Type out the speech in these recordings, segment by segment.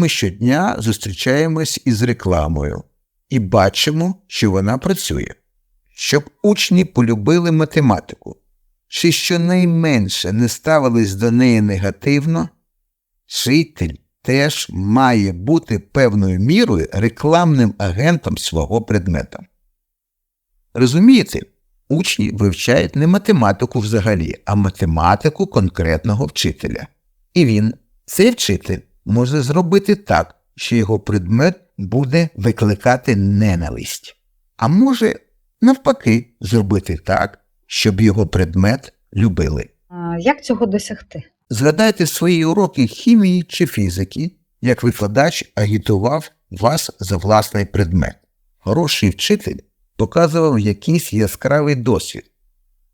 ми щодня зустрічаємось із рекламою і бачимо, що вона працює. Щоб учні полюбили математику, чи щонайменше не ставились до неї негативно, вчитель теж має бути певною мірою рекламним агентом свого предмета. Розумієте, учні вивчають не математику взагалі, а математику конкретного вчителя. І він, цей вчитель, може зробити так, що його предмет буде викликати ненависть, а може, навпаки, зробити так, щоб його предмет любили. А Як цього досягти? Згадайте свої уроки хімії чи фізики, як викладач агітував вас за власний предмет. Хороший вчитель показував якийсь яскравий досвід.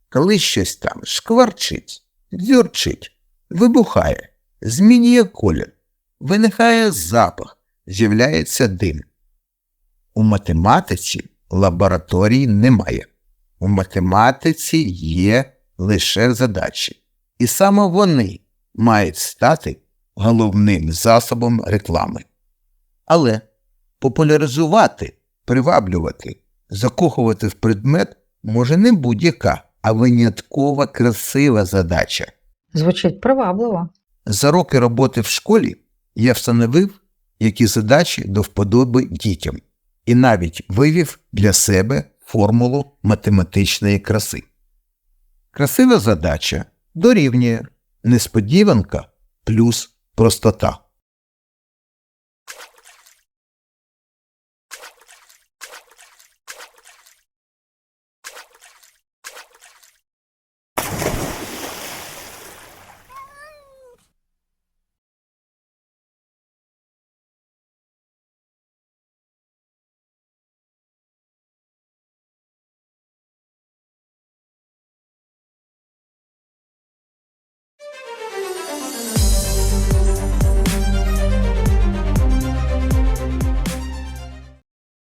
Коли щось там шкварчить, дзюрчить, вибухає, змінює колір, виникає запах, з'являється дим. У математиці лабораторій немає. У математиці є лише задачі. І саме вони мають стати головним засобом реклами. Але популяризувати, приваблювати, закохувати в предмет може не будь-яка, а виняткова красива задача. Звучить привабливо. За роки роботи в школі я встановив, які задачі до вподоби дітям, і навіть вивів для себе формулу математичної краси. Красива задача дорівнює несподіванка плюс простота.